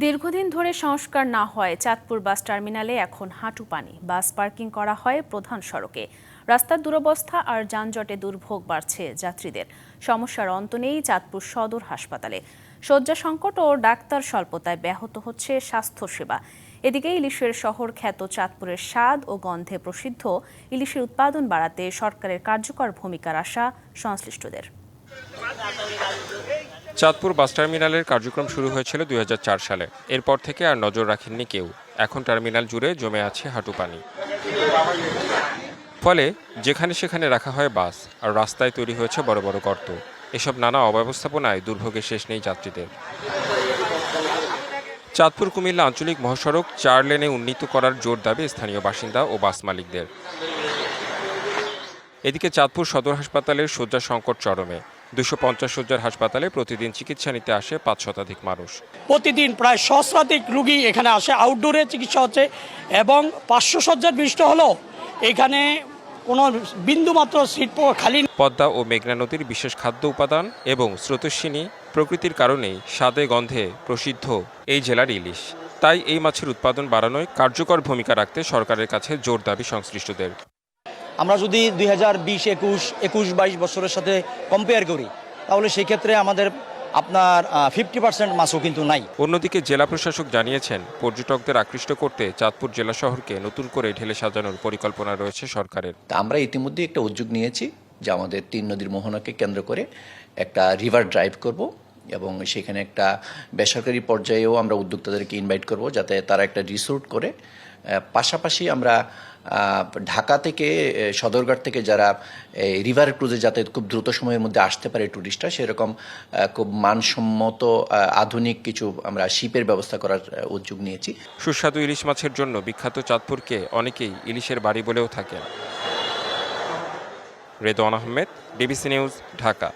দীর্ঘদিন ধরে সংস্কার না হয়, চাঁদপুর বাস টার্মিনালে এখন হাঁটু পানি। বাস পার্কিং করা হয় প্রধান সড়কে। রাস্তার দুরবস্থা আর যানজটে দুর্ভোগ বাড়ছে যাত্রীদের। সমস্যার অন্ত নেই চাঁদপুর সদর হাসপাতালে। শয্যা সংকট ও ডাক্তার স্বল্পতায় ব্যাহত হচ্ছে স্বাস্থ্যসেবা। এদিকে ইলিশের শহর খ্যাত চাঁদপুরের স্বাদ ও গন্ধে প্রসিদ্ধ। ইলিশের উৎপাদন বাড়াতে সরকারের কার্যকর ভূমিকার আশা সংশ্লিষ্টদের। চাঁদপুর বাস টার্মিনালের কার্যক্রম শুরু হয়েছিল দু হাজার চার সালে। এরপর থেকে আর নজর রাখেননি কেউ। এখন টার্মিনাল জুড়ে জমে আছে হাঁটু পানি। ফলে যেখানে সেখানে রাখা হয় বাস, আর রাস্তায় তৈরি হয়েছে বড় বড় গর্ত। এসব নানা অব্যবস্থাপনায় দুর্ভোগের শেষ নেই যাত্রীদের। চাঁদপুর, কুমিল্লা আঞ্চলিক মহাসড়ক চার লেনে উন্নীত করার জোর দাবি স্থানীয় বাসিন্দা ও বাস মালিকদের। এদিকে চাঁদপুর সদর হাসপাতালের শয্যা সংকট চরমে। দুশো পঞ্চাশ শয্যার হাসপাতালে প্রতিদিন চিকিৎসা নিতে আসে পাঁচ শতাধিক মানুষ। প্রতিদিন প্রায় সহস্রাধিক রুগী এখানে আসে। আউটডোরে চিকিৎসা হচ্ছে এবং পাঁচশো সজ্জার বিশিষ্ট হলো এখানে কোনো বিন্দুমাত্র সিট খালি পদ্মা ও মেঘনা নদীর বিশেষ খাদ্য উপাদান এবং স্রোতস্বিনী প্রকৃতির কারণেই স্বাদে গন্ধে প্রসিদ্ধ এই জেলার ইলিশ। তাই এই মাছের উৎপাদন বাড়ানোয় কার্যকর ভূমিকা রাখতে সরকারের কাছে জোর দাবি সংশ্লিষ্টদের। আমরা যদি দুই হাজার বিশ একুশ একুশ বাইশ বছরের সাথে কম্পেয়ার করি তাহলে সেই ক্ষেত্রে আমাদের আপনার ফিফটি পার্সেন্ট মাছও কিন্তু নাই। অন্যদিকে জেলা প্রশাসক জানিয়েছেন পর্যটকদের আকৃষ্ট করতে চাঁদপুর জেলা শহরকে নতুন করে ঢেলে সাজানোর পরিকল্পনা রয়েছে সরকারের। তা আমরা ইতিমধ্যে একটা উদ্যোগ নিয়েছি যে আমাদের তিন নদীর মোহনাকে কেন্দ্র করে একটা রিভার ড্রাইভ করব। এবং সেখানে একটা বেসরকারি পর্যায়েও আমরা উদ্যোক্তাদেরকে ইনভাইট করব যাতে তারা একটা রিসোর্ট করে। পাশাপাশি আমরা ঢাকা থেকে সদরঘাট থেকে যারা রিভার ক্রুজে যাতে খুব দ্রুত সময়ের মধ্যে আসতে পারে ট্যুরিস্টরা সেরকম খুব মানসম্মত আধুনিক কিছু আমরা শিপের ব্যবস্থা করার উদ্যোগ নিয়েছি। সুস্বাদু ইলিশ মাছের জন্য বিখ্যাত চাঁদপুরকে অনেকেই ইলিশের বাড়ি বলেও থাকেন। Redwan Ahmed DBC news, Dhaka.